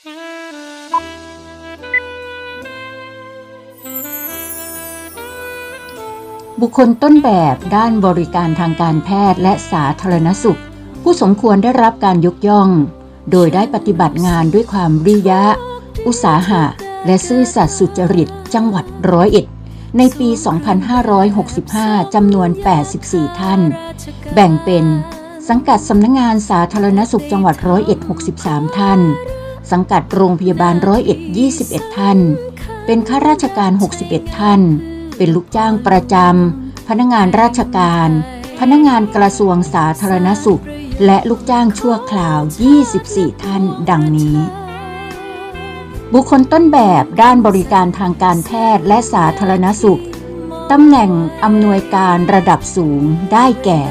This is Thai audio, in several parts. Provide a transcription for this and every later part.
บุคคลต้นแบบด้านบริการทางการแพทย์และสาธารณสุข ผู้สมควรได้รับการยกย่อง โดยได้ปฏิบัติงานด้วยความริยะ อุตสาหะ และซื่อสัตย์สุจริตจังหวัดร้อยเอ็ดในปี 2565 จำนวน 84 ท่าน แบ่งเป็น สังกัดสำนักงงานสาธารณสุขจังหวัดร้อยเอ็ด 63 ท่าน สังกัดโรงพยาบาลร้อยเอ็ด21ท่าน เป็นข้าราชการ 61 ท่าน เป็นลูกจ้างประจำ พนักงานราชการ พนักงานกระทรวงสาธารณสุข และลูกจ้างชั่วคราว 24 ท่าน ดังนี้ บุคคลต้นแบบด้านบริการทางการแพทย์และสาธารณสุขตำแหน่งอำนวยการระดับสูงได้แก่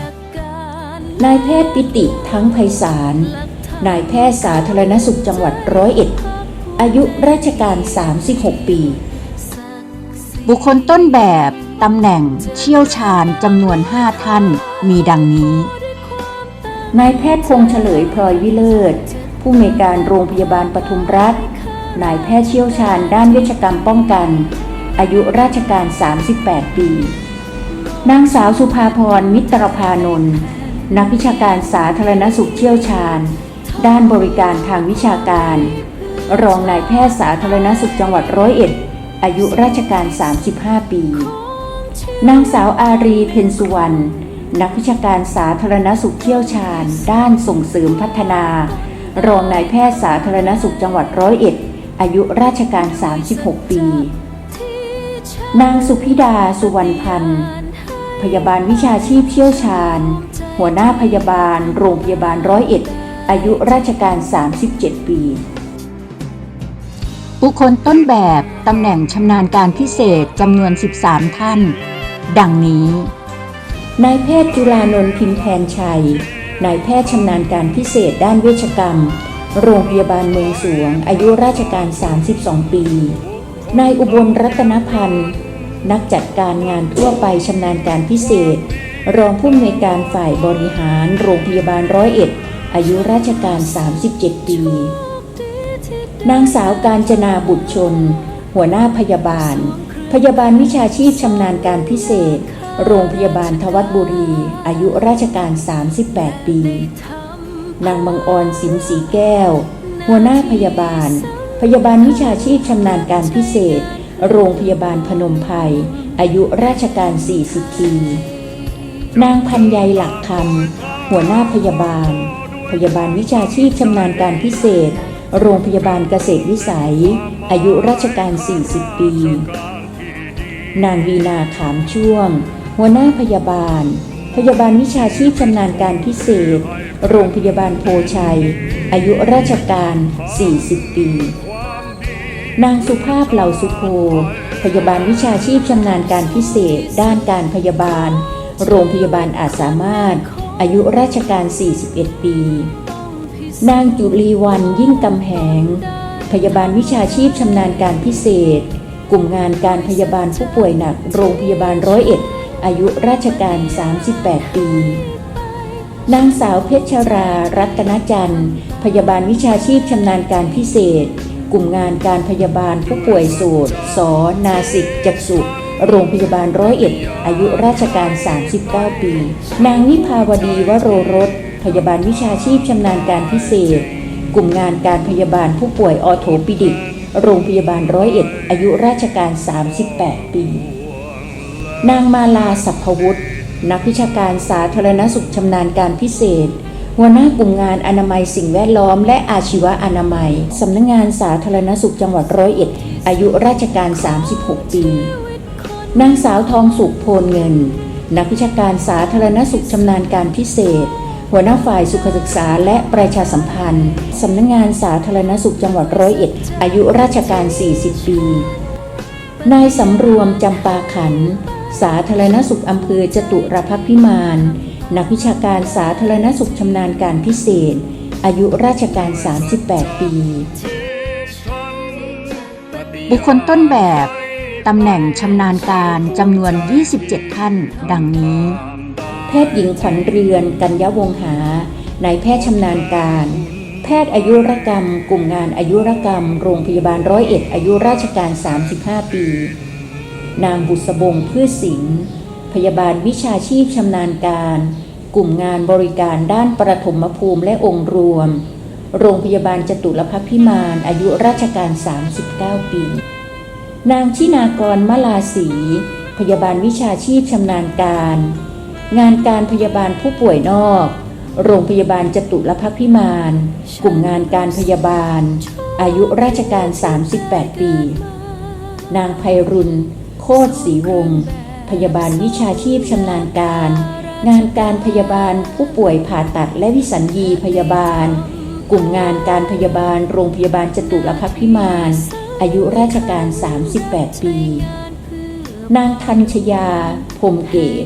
นายแพทย์ปิติทั้งไพศาล นายแพทย์สาธารณสุขจังหวัดร้อยเอ็ด อายุราชการ 36 ปี บุคคลต้นแบบตำแหน่งเชี่ยวชาญจำนวน 5 ท่านมีดังนี้ นายแพทย์พงษ์เฉลยพลอยวิเลิศ ผู้อำนวยการโรงพยาบาลปทุมรัฐ นายแพทย์เชี่ยวชาญด้านเวชกรรมป้องกัน อายุราชการ 38 ปี นางสาวสุภาพรมิตรพานนท์นักวิชาการสาธารณสุขเชี่ยวชาญ ด้านบริการทางวิชาการ รองนายแพทย์สาธารณสุขจังหวัดร้อยเอ็ด อายุราชการ 35 ปี นางสาวอารีเพนสุวรรณ นักวิชาการสาธารณสุขเชี่ยวชาญ ด้านส่งเสริมพัฒนา รองนายแพทย์สาธารณสุขจังหวัดร้อยเอ็ด อายุราชการ 36 ปี นางสุพิดาสุวรรณพันธ์พยาบาลวิชาชีพเชี่ยวชาญ หัวหน้าพยาบาล โรงพยาบาลร้อยเอ็ด อายุราชการ 37 ปี บุคคลต้นแบบตำแหน่งชำนาญการพิเศษจำนวน 13 ท่าน ดังนี้ นายแพทย์จุลานนท์พิมพ์แทนชัย นายแพทย์ชำนาญการพิเศษด้านเวชกรรม โรงพยาบาลเมืองสวง อายุราชการ 32 ปี นายอุบลรัตนพันธ์ นักจัดการงานทั่วไปชำนาญการพิเศษ รองผู้อำนวยการฝ่ายบริหาร โรงพยาบาลร้อยเอ็ด อายุราชการ 37 ปี นางสาวการจนาบุตรชน หัวหน้าพยาบาล พยาบาลวิชาชีพชำนาญการพิเศษ โรงพยาบาลทวัดบุรี อายุราชการ 38 ปี นางบังออนสิมสีแก้ว หัวหน้าพยาบาล พยาบาลวิชาชีพชำนาญการพิเศษ โรงพยาบาลพนมไพรอายุราชการ 40 ปี นางพันยายหลักคำหัวหน้าพยาบาล พยาบาลวิชาชีพชำนาญการพิเศษ โรงพยาบาลเกษตรวิสัย อายุราชการ 40 ปี นางวีนาขามช่วง หัวหน้าพยาบาล พยาบาลวิชาชีพชำนาญการพิเศษ โรงพยาบาลโพชัย อายุราชการ 40 ปี นางสุภาพเหล่าสุโภพยาบาลวิชาชีพชำนาญการพิเศษ ด้านการพยาบาล โรงพยาบาลอาจสามารถ อายุราชการ 41 ปี นางจุลีวันยิ่งกำแหง พยาบาลวิชาชีพชำนาญการพิเศษ กลุ่มงานการพยาบาลผู้ป่วยหนักโรงพยาบาลร้อยเอ็ด อายุราชการ 38 ปี นางสาวเพชรรา รัตนจันทร์ พยาบาลวิชาชีพชำนาญการพิเศษ กลุ่มงานการพยาบาลผู้ป่วยโสดสนาสิกจักษุ โรงพยาบาลร้อยเอ็ด อายุราชการ 39 ปี นางวิภาวดีวโรรส พยาบาลวิชาชีพชำนาญการพิเศษ กลุ่มงานการพยาบาลผู้ป่วยออโถปิดิก โรงพยาบาลร้อยเอ็ด อายุราชการ 38 ปี นางมาลาสัพพวุฒินักวิชาการสาธารณสุขชำนาญการพิเศษ หัวหน้ากลุ่มงานอนามัยสิ่งแวดล้อม และอาชีวะอนามัย สำนักงงานสาธารณสุขจังหวัดร้อยเอ็ด อายุราชการ 36 ปี นางสาวทองสุขโพลเงิน นักวิชาการสาธารณสุขชำนาญการพิเศษ หัวหน้าฝ่ายสุขศึกษาและประชาสัมพันธ์สำนักงงานสาธารณสุขจังหวัดร้อยเอ็ด อายุราชการ 40 ปี นายสำรวมจำปาขัน สาธารณสุขอำเภอจตุรพักษ์พิมานนักวิชาการสาธารณสุขชำนาญการพิเศษ อายุราชการ 38 ปี บุคคลต้นแบบ ตำแหน่งชำนาญการจำนวน 27 ท่าน ดังนี้ แพทย์หญิงขวัญเรือนกัญญวงหานายแพทย์ชำนาญการ แพทย์อายุรกรรม กลุ่มงานอายุรกรรม โรงพยาบาลร้อยเอ็ดอายุราชการ 35 ปี นางบุษบงพืชสิงห์พยาบาลวิชาชีพชำนาญการ กลุ่มงานบริการด้านประถมภูมิและองค์รวม โรงพยาบาลจตุรพักพิมานอายุราชการ 39 ปี นางชินากรมลาศีพยาบาลวิชาชีพชำนาญการ งานการพยาบาลผู้ป่วยนอก โรงพยาบาลจตุรพักพิมาน กลุ่มงานการพยาบาล อายุราชการ 38 ปี นางไพรุณโคตรศรีวงศ์พยาบาลวิชาชีพชำนาญการ งานการพยาบาลผู้ป่วยผ่าตัดและวิสัญญีพยาบาล กลุ่มงานการพยาบาลโรงพยาบาลจตุรพักพิมาน อายุราชการ 38 ปี นางทัญชยาพรมเกต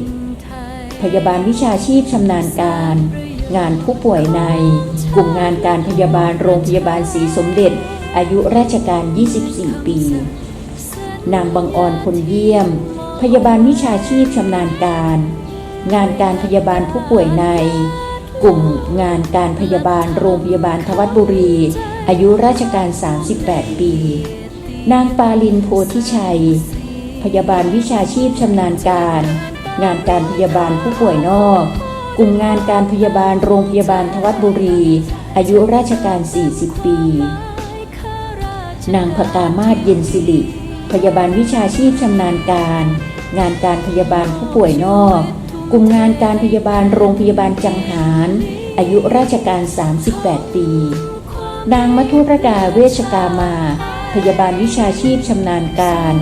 พยาบาลวิชาชีพชำนาญการ งานผู้ป่วยใน กลุ่มงานการพยาบาลโรงพยาบาลศรีสมเด็จ อายุราชการ 24 ปี นางบังออนคนเยี่ยม พยาบาลวิชาชีพชำนาญการ งานการพยาบาลผู้ป่วยใน กลุ่มงานการพยาบาลโรงพยาบาลทวัดบุรีอายุราชการ 38 ปี นางปาลินโพธิชัย พยาบาลวิชาชีพชำนาญการ งานการพยาบาลผู้ป่วยนอก กลุ่มงานการพยาบาลโรงพยาบาลทวัดบุรี อายุราชการ 40 ปี นางพกามาศเย็นสิริ พยาบาลวิชาชีพชำนาญการ งานการพยาบาลผู้ป่วยนอก กลุ่มงานการพยาบาลโรงพยาบาลจังหารอายุราชการ 38 ปี นางมัทุรดาเวชกามา พยาบาลวิชาชีพชำนาญการ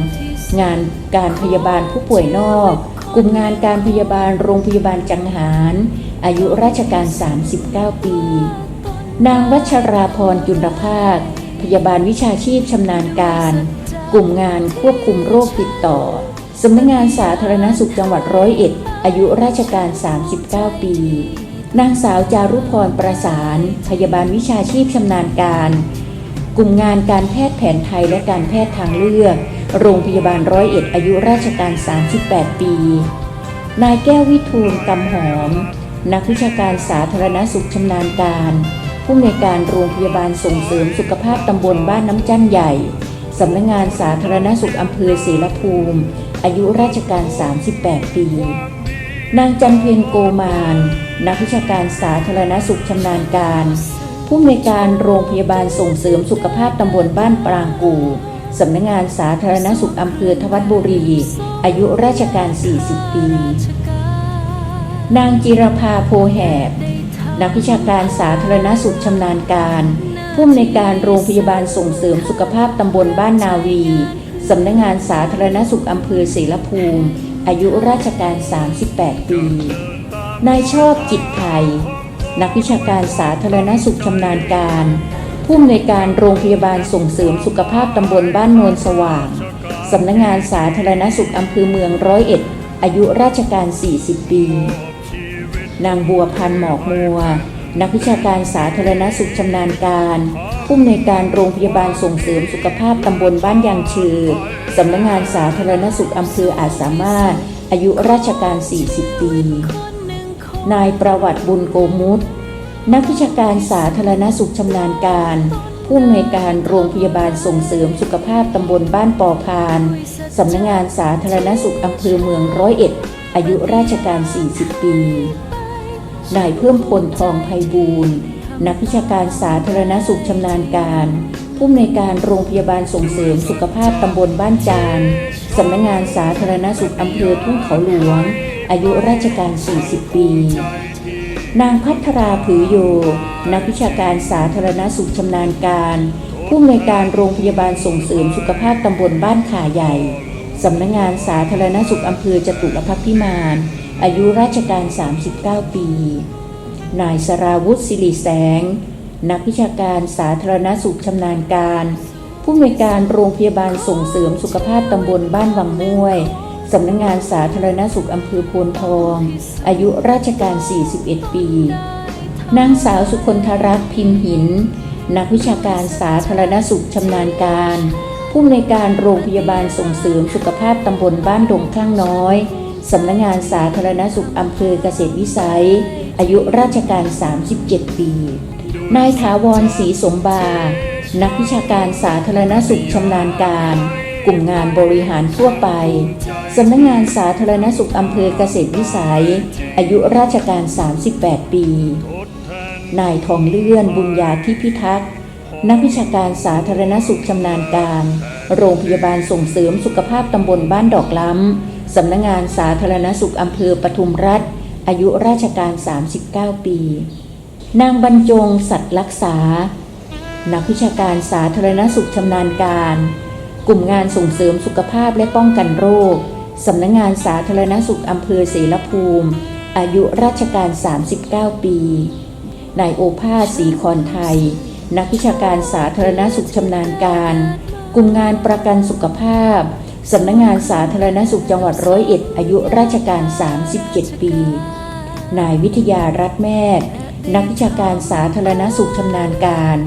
งานการพยาบาลผู้ป่วยนอก กลุ่มงานการพยาบาลโรงพยาบาลจังหาร อายุราชการ 39 ปี นางวัชราพรจุลภาค พยาบาลวิชาชีพชำนาญการ กลุ่มงานควบคุมโรคติดต่อสำนักงานสาธารณสุขจังหวัดร้อยเอ็ด อายุราชการ 39 ปี นางสาวจารุพรประสาน พยาบาลวิชาชีพชำนาญการ กลุ่มงานการแพทย์แผนไทยและการแพทย์ทางเลือก โรงพยาบาลร้อยเอ็ดอายุราชการ 38 ปี นายแก้ววิทูลกำหอม นักวิชาการสาธารณสุขชำนาญการ ผู้อำนการโรงพยาบาลส่งเสริมสุขภาพตำบลบ้านน้ำจันใหญ่ สำนักงานสาธารณสุขอำเภอศรีลภูมิ อายุราชการ 38 ปี นางจันเพียงโกมาน นักวิชาการสาธารณสุขชำนาญการ ผู้อำนวยการโรงพยาบาลส่งเสริมสุขภาพตำบลบ้านปรางกูสำนักงานสาธารณสุขอำเภอทวัดบุรี อายุราชการ 40 ปี นางจิรภาโพแหบ นักวิชาการสาธารณสุขชำนาญการ ผู้อำนวยการโรงพยาบาลส่งเสริมสุขภาพตำบลบ้านนาวีสำนักงานสาธารณสุขอำเภอศรีลภูมิ อายุราชการ 38 ปี นายชอบจิตไทย นักวิชาการสาธารณสุขชำนาญการ ผู้อำนวยการโรงพยาบาลส่งเสริมสุขภาพตำบลบ้านโนนสว่างสำนักงานสาธารณสุขอำเภอเมืองร้อยเอ็ด อายุราชการ 40 ปี นางบัวพันหมอกมัว นักวิชาการสาธารณสุขชำนาญการ ผู้อำนวยการโรงพยาบาลส่งเสริมสุขภาพตำบลบ้านยางชือสำนักงานสาธารณสุขอำเภออาจสามารถ อายุราชการ 40 ปี นายประวัติบุญโกมุตนักวิชาการสาธารณสุขชำนาญการ ผู้อำนวยการโรงพยาบาลส่งเสริมสุขภาพตำบลบ้านปอพานสำนักงานสาธารณสุขอำเภอเมืองร้อยเอ็ด อายุราชการ 40 ปี นายเพิ่มพลทองไพบูลย์นักวิชาการสาธารณสุขชำนาญการ ผู้อำนวยการโรงพยาบาลส่งเสริมสุขภาพตำบลบ้านจานสำนักงานสาธารณสุขอำเภอทุ่งเขาหลวง อายุราชการ 40 ปี นางพัทราผือโย นักวิชาการสาธารณสุขชำนาญการ ผู้อำนวยการโรงพยาบาลส่งเสริมสุขภาพตำบลบ้านขาใหญ่สำนักงานสาธารณสุขอำเภอจตุรพักษ์พิมานอายุราชการ 39 ปี นายสราวุฒิสิริแสง นักวิชาการสาธารณสุขชำนาญการ ผู้อำนวยการโรงพยาบาลส่งเสริมสุขภาพตำบลบ้านวังม่วย สำนักงานสาธารณสุขอำเภอโพนทอง อายุราชการ 41 ปี นางสาวสุคนธรักษ์พิมพ์หิน นักวิชาการสาธารณสุขชำนาญการ ผู้อำนวยการโรงพยาบาลส่งเสริมสุขภาพตำบลบ้านดงข้างน้อย สำนักงานสาธารณสุขอำเภอเกษตรวิสัย อายุราชการ 37 ปี นายถาวรศรีสมบา นักวิชาการสาธารณสุขชำนาญการ กลุ่มงานบริหารทั่วไป สำนักงานสาธารณสุขอำเภอเกษตรวิสัย อายุราชการ 38 ปี นายทองเลื่อนบุญญาธิพิทักษ์ นักวิชาการสาธารณสุขชำนาญการ โรงพยาบาลส่งเสริมสุขภาพตำบลบ้านดอกล้ำ สำนักงานสาธารณสุขอำเภอปทุมรัฐ อายุราชการ 39 ปี นางบรรจงสัตว์รักษา นักวิชาการสาธารณสุขชำนาญการ กลุ่มงานส่งเสริมสุขภาพและป้องกันโรค สำนักงานสาธารณสุขอำเภอเสรภูมิ อายุราชการ 39 ปี นายโอภาสศรีคอนไทย นักวิชาการสาธารณสุขชำนาญการ กลุ่มงานประกันสุขภาพ สำนักงานสาธารณสุขจังหวัดร้อยเอ็ด อายุราชการ 37 ปี นายวิทยารัตแมทนักวิชาการสาธารณสุขชำนาญการ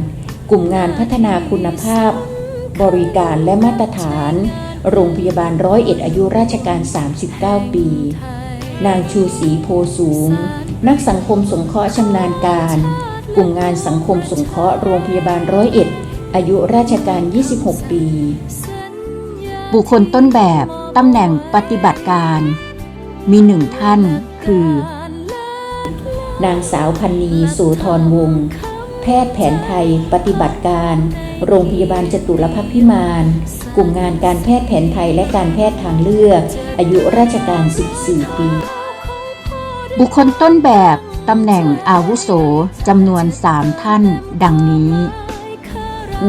กลุ่มงานพัฒนาคุณภาพ บริการและมาตรฐาน โรงพยาบาลร้อยเอ็ดอายุราชการ 39 ปี นางชูศรีโพสูง นักสังคมสงเคราะห์ชำนาญการ กลุ่มงานสังคมสงเคราะห์โรงพยาบาลร้อยเอ็ดอายุราชการ 26 ปี บุคคลต้นแบบตำแหน่งปฏิบัติการ มีหนึ่งท่านคือ นางสาวพันนีสูธรวงศ์ แพทย์แผนไทย ปฏิบัติการ โรงพยาบาลจตุรพักษ์พิมาน กลุ่มงานการแพทย์แผนไทยและการแพทย์ทางเลือก อายุราชการ 14 ปี บุคคลต้นแบบตำแหน่งอาวุโสจำนวน 3 ท่าน ดังนี้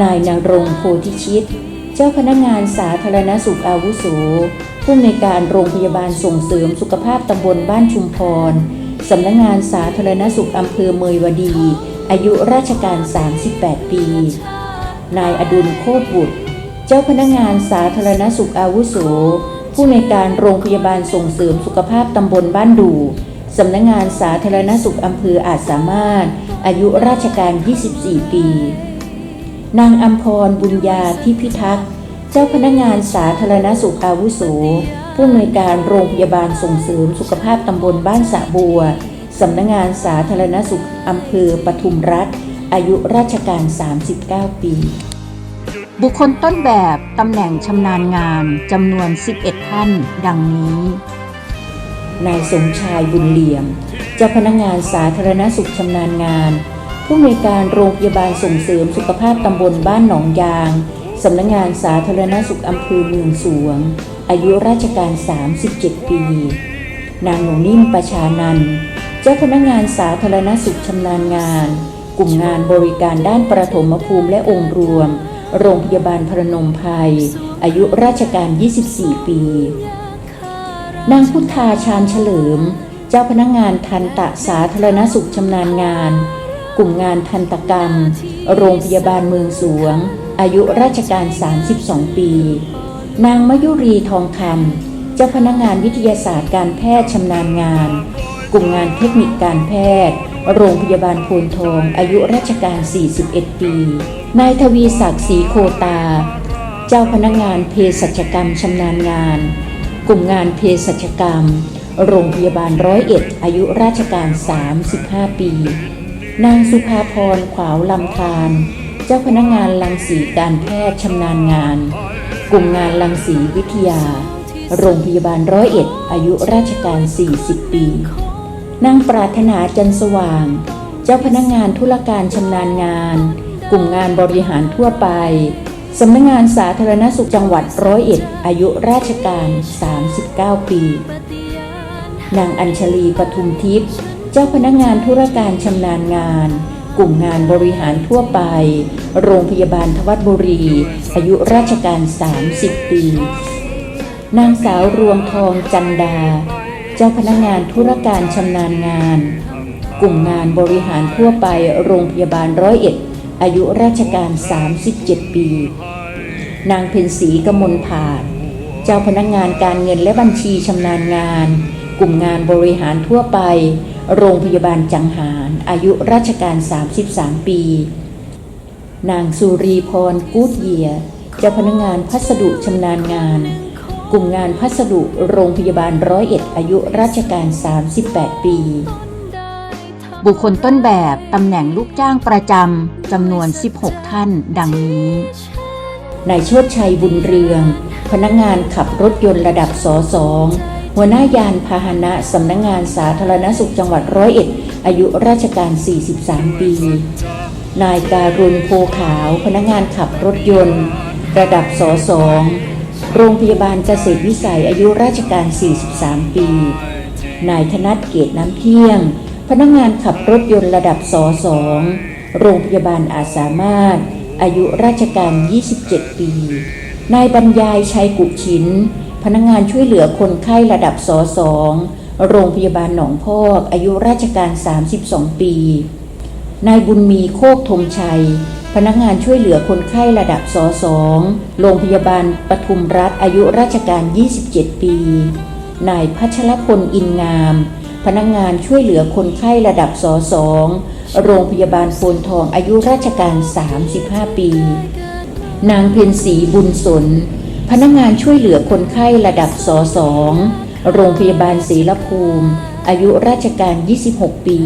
นายนรงค์โพธิชิต เจ้าพนักงานสาธารณสุขอาวุโสผู้อำนวยการโรงพยาบาลส่งเสริมสุขภาพตำบลบ้านชุมพรสำนักงานสาธารณสุขอำเภอเมยวดี อายุราชการ 38 ปี นายอดุลโคตรบุตร เจ้าพนักงานสาธารณสุขอาวุโส ผู้ในการโรงพยาบาลส่งเสริมสุขภาพตำบลบ้านดูสำนักงานสาธารณสุขอำเภออาจสามารถ อายุราชการ 24 ปี นางอัมพรบุญญาทิพิทักษ์ เจ้าพนักงานสาธารณสุขอาวุโส ผู้อำนวยการโรงพยาบาลส่งเสริมสุขภาพตำบลบ้านสะบัว สำนักงานสาธารณสุขอำเภอปทุมรัฐ อายุราชการ 39 ปี บุคคลต้นแบบตำแหน่งชำนาญงานจำนวน 11 ท่าน ดังนี้ นายสมชายบุญเหลี่ยม เจ้าพนักงานสาธารณสุขชำนาญงาน ผู้อำนวยการโรงพยาบาลส่งเสริมสุขภาพตำบลบ้านหนองยางสำนักงานสาธารณสุขอำเภอเมืองสวง อายุราชการ 37 ปี นางหนูนิ่มประชานันท์เจ้าพนักงานสาธารณสุขชำนาญงาน กลุ่มงานบริการด้านประถมภูมิและองค์รวม โรงพยาบาลพระนมไพรอายุราชการ 24 ปี นางพุทธาชาญเฉลิม เจ้าพนักงานทันตะสาธารณสุขชำนาญงาน กลุ่มงานทันตกรรม โรงพยาบาลเมืองสวง อายุราชการ 32 ปี นางมยุรีทองคำเจ้าพนักงานวิทยาศาสตร์การแพทย์ชำนาญงาน กลุ่มงานเทคนิคการแพทย์ โรงพยาบาลโพนทอง อายุราชการ 41 ปี นายทวีศักดิ์ศรีโคตา เจ้าพนักงานเภสัชกรรมชำนาญงาน กลุ่มงานเภสัชกรรม โรงพยาบาลร้อยเอ็ด อายุราชการ 35 ปี นางสุภาพรขวาวลำธารเจ้าพนักงานลังสีการแพทย์ชำนาญงาน กลุ่มงานลังสีวิทยาโรงพยาบาลร้อยเอ็ด อายุราชการ 40 ปี นางปรารถนาจันสว่าง เจ้าพนักงานธุรการชำนาญงาน กลุ่มงานบริหารทั่วไปสำนักงานสาธารณสุขจังหวัดร้อยเอ็ด อายุราชการ 39 ปี นางอัญชลีปทุมทิพย์ เจ้าพนักงานธุรการชำนาญงาน กลุ่มงานบริหารทั่วไป โรงพยาบาลทวัดบุรี อายุราชการ 30 ปี นางสาวรวงทองจันดา เจ้าพนักงานธุรการชำนาญงาน กลุ่มงานบริหารทั่วไปโรงพยาบาลร้อยเอ็ด อายุราชการ 37 ปี นางเพ็ญศรีกมลผาดเจ้าพนักงานการเงินและบัญชีชำนาญงาน กลุ่มงานบริหารทั่วไป โรงพยาบาลจังหาร อายุราชการ 33 ปี นางสุรีพรกูดเยีย เจ้าพนักงานพัสดุชำนาญงาน ลุ่มงานพัสดุโรงพยาบาลร้อยเอ็ดอายุราชการ 38 ปี บุคคลต้นแบบตำแหน่งลูกจ้างประจำจำนวน 16 ท่าน ดังนี้นายโชติชัยบุญเรือง พนักงานขับรถยนต์ระดับสสองหัวหน้ายานพาหนะสำนักงงานสาธารณสุขจังหวัดร้อยเอ็ด อายุราชการ 43 ปี นายการุณโพขาว พนักงานขับรถยนต์ ระดับสสอง โรงพยาบาลเกษตรวิสัยอายุราชการ 43 ปี นายธนัทเกียรติน้ำเที่ยง พนักงานขับรถยนต์ระดับสสองโรงพยาบาลอาสามารถ อายุราชการ 27 ปี นายบรรยายชัยกุชิน พนักงานช่วยเหลือคนไข้ระดับสสองโรงพยาบาลหนองพอกอายุราชการ 32 ปี นายบุญมีโคกธงชัย พนักงานช่วยเหลือคนไข้ระดับสสองโรงพยาบาลปทุมรัฐอายุราชการ 27 ปี นายพัชรพลอินงาม พนักงานช่วยเหลือคนไข้ระดับสสองโรงพยาบาลโพนทองอายุราชการ 35 ปี นางเพ็ญศรีบุญสน พนักงานช่วยเหลือคนไข้ระดับสสองโรงพยาบาลศรีละภูมิ อายุราชการ 26 ปี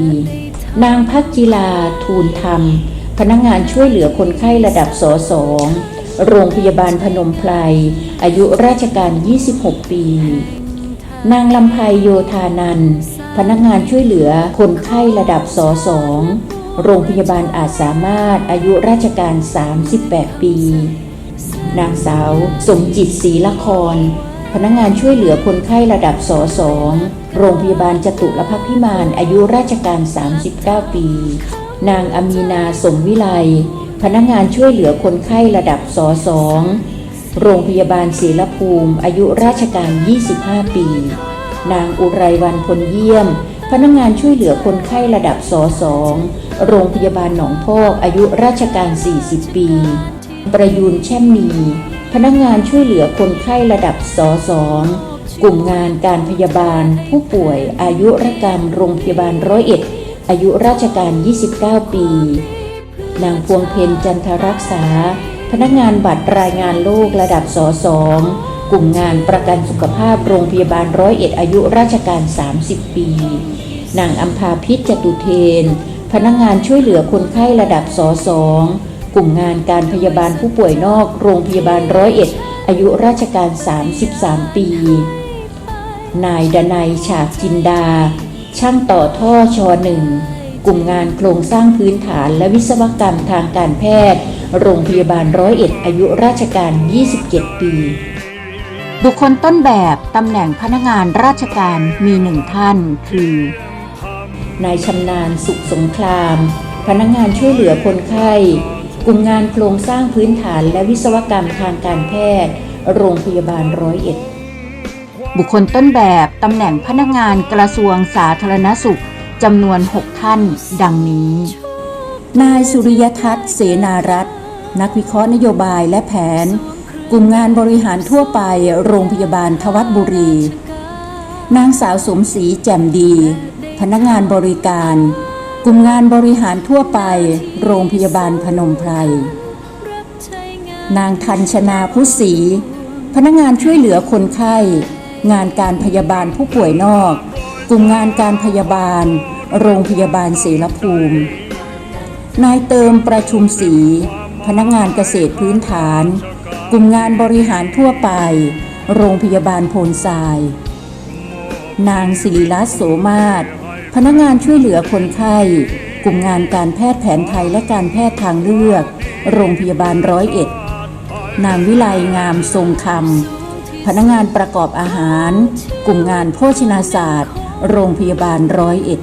นางพักจิลาทูลธรรม พนักงานช่วยเหลือคนไข้ระดับสสองโรงพยาบาลพนมไพร อายุราชการ 26 ปี นางลำไพโยธานัน พนักงานช่วยเหลือคนไข้ระดับสสองโรงพยาบาลอาจสามารถอายุราชการ 38 ปี นางสาวสมจิตศรีละคร พนักงานช่วยเหลือคนไข้ระดับสสองโรงพยาบาลจตุรพักพิมานอายุราชการ 39 ปี นางอามีนาสมวิไลพนักงานช่วยเหลือคนไข้ระดับสสองโรงพยาบาลศรีลภูมิ อายุราชการ 25 ปี นางอุไรวันพลเยี่ยม พนักงานช่วยเหลือคนไข้ระดับสสองโรงพยาบาลหนองพอกอายุราชการ 40 ปี ประยูนแช่มมีพนักงานช่วยเหลือคนไข้ระดับสสองกลุ่มงานการพยาบาลผู้ป่วยอายุรกรรมโรงพยาบาลร้อยเอ็ด อายุราชการ 29 ปี นางพวงเพนจันทรักษา พนักงานบัตรรายงานโรคระดับสสองกลุ่มงานประกันสุขภาพโรงพยาบาลร้อยเอ็ดอายุราชการ 30 ปี นางอัมพาพิษจตุเทน พนักงานช่วยเหลือคนไข้ระดับสสองกลุ่มงานการพยาบาลผู้ป่วยนอกโรงพยาบาลร้อยเอ็ดอายุราชการ 33 ปี นายดนัยฉากจินดา ช่างต่อท่อชอหนึ่งกลุ่มงานโครงสร้างพื้นฐานและวิศวกรรมทางการแพทย์ โรงพยาบาลร้อยเอ็ดอายุราชการ 27 ปี บุคคลต้นแบบตำแหน่งพนักงานราชการมีหนึ่งท่าน คือนายชำนาญสุขสงคราม พนักงานช่วยเหลือคนไข้ กลุ่มงานโครงสร้างพื้นฐานและวิศวกรรมทางการแพทย์ โรงพยาบาลร้อยเอ็ด บุคคลต้นแบบตำแหน่งพนักงานกระทรวงสาธารณสุขจำนวน 6 ท่าน ดังนี้ นายสุริยทัศน์เสนารัตน์นักวิเคราะห์นโยบายและแผน กลุ่มงานบริหารทั่วไปโรงพยาบาลทวัดบุรี นางสาวสมศรีแจ่มดี พนักงานบริการ กลุ่มงานบริหารทั่วไป โรงพยาบาลพนมไพร นางทันชนาพุศรีพนักงานช่วยเหลือคนไข้ งานการพยาบาลผู้ป่วยนอก กลุ่มงานการพยาบาล โรงพยาบาลเสรภูมิ นายเติมประชุมศรีพนักงานเกษตรพื้นฐาน กลุ่มงานบริหารทั่วไป โรงพยาบาลโพนทราย นางศิริรัตน์โสมาศพนักงานช่วยเหลือคนไข้ กลุ่มงานการแพทย์แผนไทยและการแพทย์ทางเลือก โรงพยาบาลร้อยเอ็ด นางวิไลงามทรงคำ พนักงานประกอบอาหาร กลุ่มงานโภชนาศาสตร์ โรงพยาบาลร้อยเอ็ด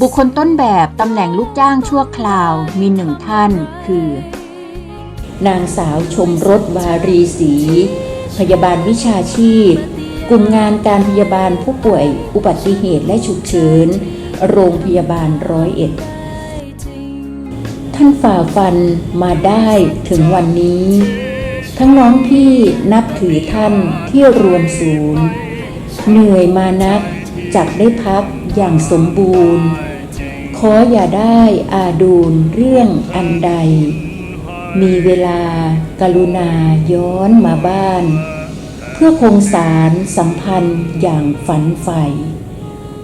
บุคคลต้นแบบตำแหน่งลูกจ้างชั่วคราวมีหนึ่งท่านคือ นางสาวชมรสวารีศรีพยาบาลวิชาชีพ กลุ่มงานการพยาบาลผู้ป่วย อุบัติเหตุและฉุกเฉิน โรงพยาบาลร้อยเอ็ด ท่านฝ่าฟันมาได้ถึงวันนี้ ทั้งน้องพี่นับถือท่านที่รวมศูนย์ เหนื่อยมานักจักได้พักอย่างสมบูรณ์ ขออย่าได้อาดูลเรื่องอันใด มีเวลากรุณาย้อนมาบ้าน เพื่อคงสารสัมพันธ์อย่างฝันใฝ่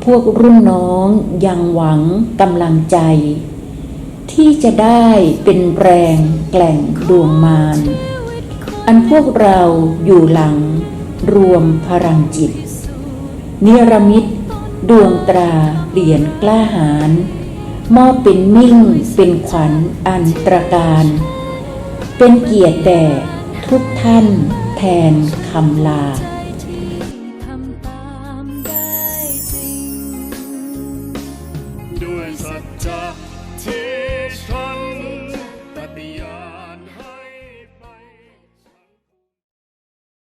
พวกรุ่นน้องยังหวังกำลังใจ ที่จะได้เป็นแรงแกล่งดวงมาร อันพวกเราอยู่หลัง รวมพลังจิต นิรมิตดวงตราเหรียญกล้าหาญมอบเป็นมิ่งเป็นขวัญอันตรการ เป็นเกียรติแด่ทุกท่านแทนคำลา